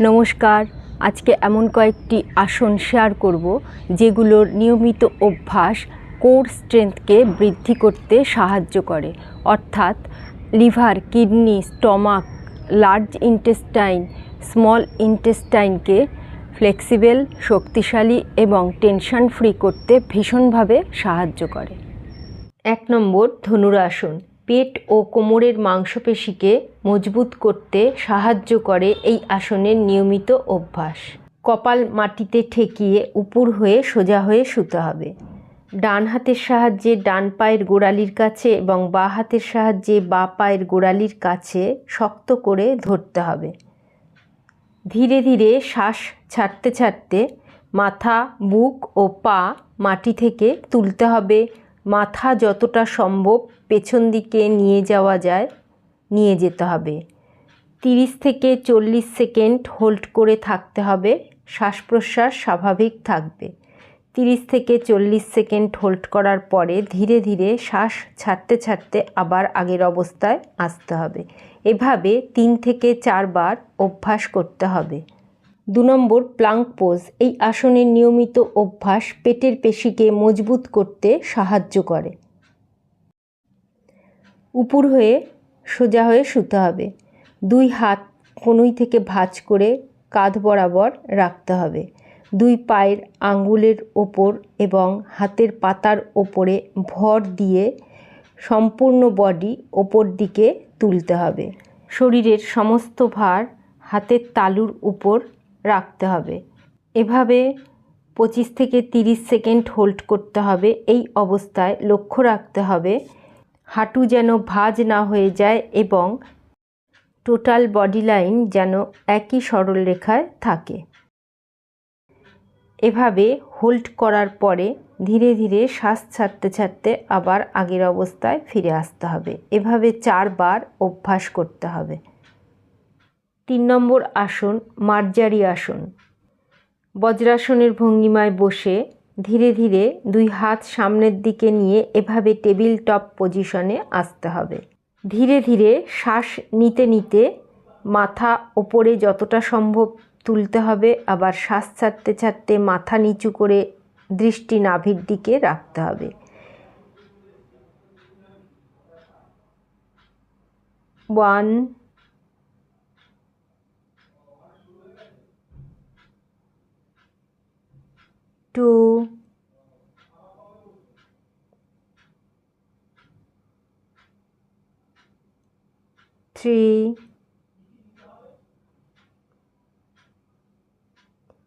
নমস্কার। আজকে এমন কয়েকটি আসন শেয়ার করব, যেগুলোর নিয়মিত অভ্যাস কোর স্ট্রেংথকে বৃদ্ধি করতে সাহায্য করে। অর্থাৎ liver, kidney, stomach large intestine small ইন্টেস্টাইনকে flexible শক্তিশালী এবং টেনশন ফ্রি করতে ভীষণভাবে সাহায্য করে। এক নম্বর ধনুরাসন। পেট ও কোমরের মাংসপেশিকে মজবুত করতে সাহায্য করে এই আসনের নিয়মিত অভ্যাস। কপাল মাটিতে ঠেকিয়ে উপুর হয়ে সোজা হয়ে শুতে হবে। ডান হাতের সাহায্যে ডান পায়ের গোড়ালির কাছে এবং বাঁ হাতের সাহায্যে বাঁ পায়ের গোড়ালির কাছে শক্ত করে ধরতে হবে। ধীরে ধীরে শ্বাস ছাড়তে ছাড়তে মাথা, বুক ও পা মাটি থেকে তুলতে হবে। মাথা যতটা সম্ভব পেছন দিকে নিয়ে যাওয়া যায়, নিয়ে যেতে হবে। তিরিশ থেকে চল্লিশ সেকেন্ড হোল্ড করে থাকতে হবে শ্বাস প্রশ্বাস স্বাভাবিক থাকবে। তিরিশ থেকে চল্লিশ সেকেন্ড হোল্ড করার পরে ধীরে ধীরে শ্বাস ছাড়তে ছাড়তে আবার আগের অবস্থায় আসতে হবে। এভাবে তিন থেকে চারবার অভ্যাস করতে হবে। দু নম্বর প্লাঙ্ক পোজ, এই আসনের নিয়মিত অভ্যাস পেটের পেশিকে মজবুত করতে সাহায্য করে। উপুর হয়ে, সোজা হয়ে শুতে হবে। দুই হাত কনুই থেকে ভাঁজ করে কাঁধ বরাবর রাখতে হবে। দুই পায়ের আঙ্গুলের ওপর এবং হাতের পাতার ওপরে ভর দিয়ে সম্পূর্ণ বডি ওপর দিকে তুলতে হবে। শরীরের সমস্ত ভার হাতের তালুর উপর রাখতে হবে। এভাবে পঁচিশ থেকে তিরিশ সেকেন্ড হোল্ড করতে হবে। এই অবস্থায় লক্ষ্য রাখতে হবে, হাঁটু যেন ভাঁজ না হয়ে যায় এবং টোটাল বডি লাইন যেন একই সরলরেখায় থাকে। এভাবে হোল্ড করার পরে ধীরে ধীরে শ্বাস ছাড়তে ছাড়তে আবার আগের অবস্থায় ফিরে আসতে হবে। এভাবে চারবার অভ্যাস করতে হবে। তিন নম্বর আসন, মার্জারি আসন। বজ্রাসনের ভঙ্গিমায় বসে ধীরে ধীরে দুই হাত সামনের দিকে নিয়ে এভাবে টেবিল টপ পজিশনে আসতে হবে। ধীরে ধীরে শ্বাস নিতে নিতে মাথা ওপরে যতটা সম্ভব তুলতে হবে, আবার শ্বাস ছাড়তে ছাড়তে মাথা নিচু করে দৃষ্টি নাভির দিকে রাখতে হবে। ওয়ান টু থ্রি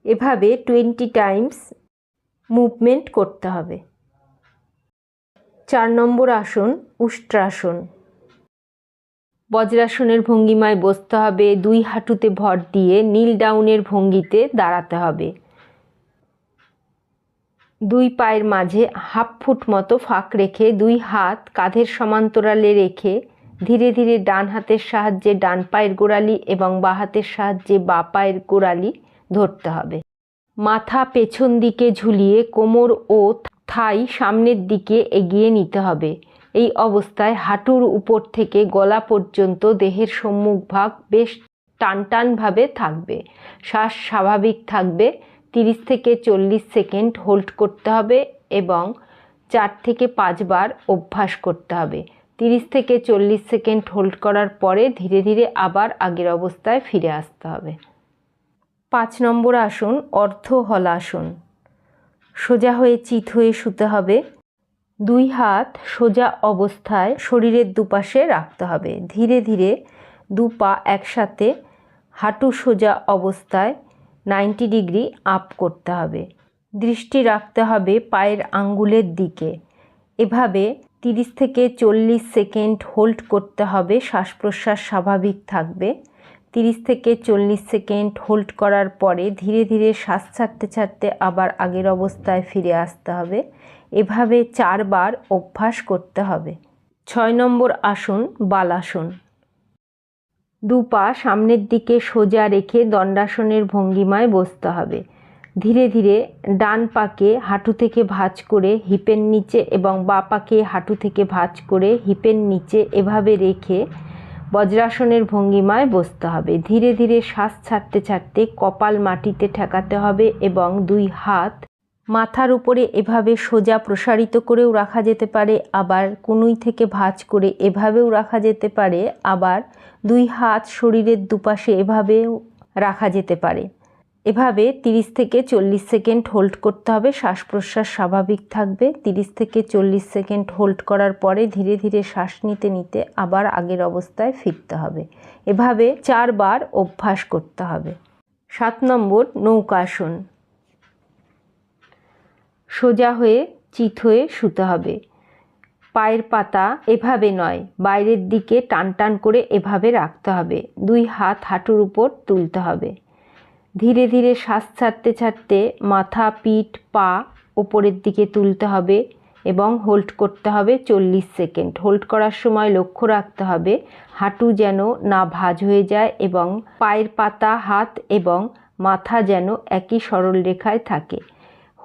এভাবে টোয়েন্টি টাইমস মুভমেন্ট করতে হবে। চার নম্বর আসন, উষ্ট্রাসন। বজ্রাসনের ভঙ্গিমায় বসতে হবে, দুই হাঁটুতে ভর দিয়ে নীল ডাউনের ভঙ্গিতে দাঁড়াতে হবে। দুই পায়ের মাঝে হাফ ফুট মতো ফাঁক রেখে দুই হাত কাঁধের সমান্তরালে রেখে ধীরে ধীরে ডান হাতের সাহায্যে ডান পায়ের গোড়ালি এবং বাঁ হাতের সাহায্যে বাঁ পায়ের গোড়ালি ধরতে হবে। মাথা পেছন দিকে ঝুলিয়ে কোমর ও থাই সামনের দিকে এগিয়ে নিতে হবে। এই অবস্থায় হাঁটুর উপর থেকে গলা পর্যন্ত দেহের সম্মুখ ভাগ বেশ টানটানভাবে থাকবে। শ্বাস স্বাভাবিক থাকবে। তিরিশ থেকে চল্লিশ সেকেন্ড হোল্ড করতে হবে এবং চার থেকে পাঁচবার অভ্যাস করতে হবে। তিরিশ থেকে চল্লিশ সেকেন্ড হোল্ড করার পরে ধীরে ধীরে আবার আগের অবস্থায় ফিরে আসতে হবে। পাঁচ নম্বর আসন, অর্ধ হলাসন সোজা হয়ে চিত হয়ে শুতে হবে। দুই হাত সোজা অবস্থায় শরীরের দুপাশে রাখতে হবে। ধীরে ধীরে দু পা একসাথে হাঁটু সোজা অবস্থায় নাইনটি ডিগ্রি আপ করতে হবে। দৃষ্টি রাখতে হবে পায়ের আঙ্গুলের দিকে। এভাবে তিরিশ থেকে চল্লিশ সেকেন্ড হোল্ড করতে হবে শ্বাস প্রশ্বাস স্বাভাবিক থাকবে। তিরিশ থেকে চল্লিশ সেকেন্ড হোল্ড করার পরে ধীরে ধীরে শ্বাস ছাড়তে ছাড়তে আবার আগের অবস্থায় ফিরে আসতে হবে। এভাবে চারবার অভ্যাস করতে হবে। ছয় নম্বর আসন, বালাসন। দু পা সামনের দিকে সোজা রেখে দণ্ডাসনের ভঙ্গিমায় বসতে হবে। ধীরে ধীরে ডান পাকে হাঁটু থেকে ভাঁজ করে হিপের নিচে এবং বা পাকে হাঁটু থেকে ভাঁজ করে হিপের নিচে এভাবে রেখে বজ্রাসনের ভঙ্গিমায় বসতে হবে। ধীরে ধীরে শ্বাস ছাড়তে ছাড়তে কপাল মাটিতে ঠেকাতে হবে এবং দুই হাত মাথার উপরে এভাবে সোজা প্রসারিত করেও রাখা যেতে পারে, আবার কুনুই থেকে ভাঁজ করে এভাবেও রাখা যেতে পারে, আবার দুই হাত শরীরের দুপাশে এভাবেও রাখা যেতে পারে। এভাবে তিরিশ থেকে চল্লিশ সেকেন্ড হোল্ড করতে হবে শ্বাস প্রশ্বাস স্বাভাবিক থাকবে। তিরিশ থেকে চল্লিশ সেকেন্ড হোল্ড করার পরে ধীরে ধীরে শ্বাস নিতে নিতে আবার আগের অবস্থায় ফিরতে হবে। এভাবে চারবার অভ্যাস করতে হবে। সাত নম্বর নৌকাসন সোজা হয়ে চিত হয়ে শুতে হবে। পায়ের পাতা এভাবে নয়, বাইরের দিকে টান টান করে এভাবে রাখতে হবে। দুই হাত হাঁটুর উপর তুলতে হবে। ধীরে ধীরে শ্বাস ছাড়তে ছাড়তে মাথা, পিঠ, পা ওপরের দিকে তুলতে হবে এবং হোল্ড করতে হবে চল্লিশ সেকেন্ড। হোল্ড করার সময় লক্ষ্য রাখতে হবে, হাঁটু যেন না ভাজ হয়ে যায় এবং পায়ের পাতা, হাত এবং মাথা যেন একই সরল রেখায় থাকে।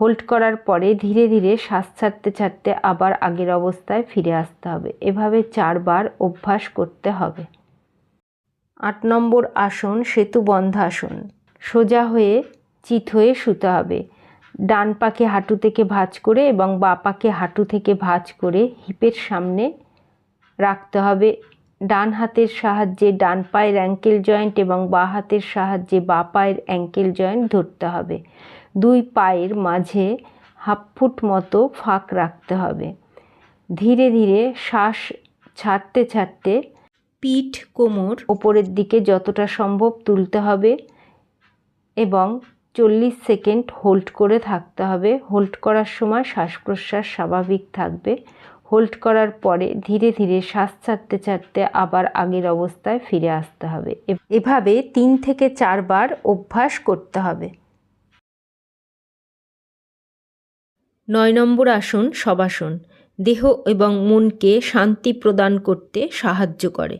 হোল্ড করার পরে ধীরে ধীরে শ্বাস ছাড়তে ছাড়তে আবার আগের অবস্থায় ফিরে আসতে হবে। এভাবে চারবার অভ্যাস করতে হবে। আট নম্বর আসন, সেতু বন্ধাসন সোজা হয়ে চিত হয়ে শুতে হবে। ডান পাকে হাঁটু থেকে ভাঁজ করে এবং বা পাকে হাঁটু থেকে ভাঁজ করে হিপের সামনে রাখতে হবে। ডান হাতের সাহায্যে ডান পায়ের অ্যাঙ্কেল জয়েন্ট এবং বা হাতের সাহায্যে বা পায়ের অ্যাঙ্কেল জয়েন্ট ধরতে হবে। দুই পায়ের মাঝে হাফ ফুট মতো ফাঁক রাখতে হবে। ধীরে ধীরে শ্বাস ছাড়তে ছাড়তে পিঠ, কোমর ওপরের দিকে যতটা সম্ভব তুলতে হবে এবং চল্লিশ সেকেন্ড হোল্ড করে থাকতে হবে। হোল্ড করার সময় শ্বাস প্রশ্বাস স্বাভাবিক থাকবে। হোল্ড করার পরে ধীরে ধীরে শ্বাস ছাড়তে ছাড়তে আবার আগের অবস্থায় ফিরে আসতে হবে। এভাবে তিন থেকে চারবার অভ্যাস করতে হবে। নয় নম্বর আসন শবাসন দেহ এবং মনকে শান্তি প্রদান করতে সাহায্য করে।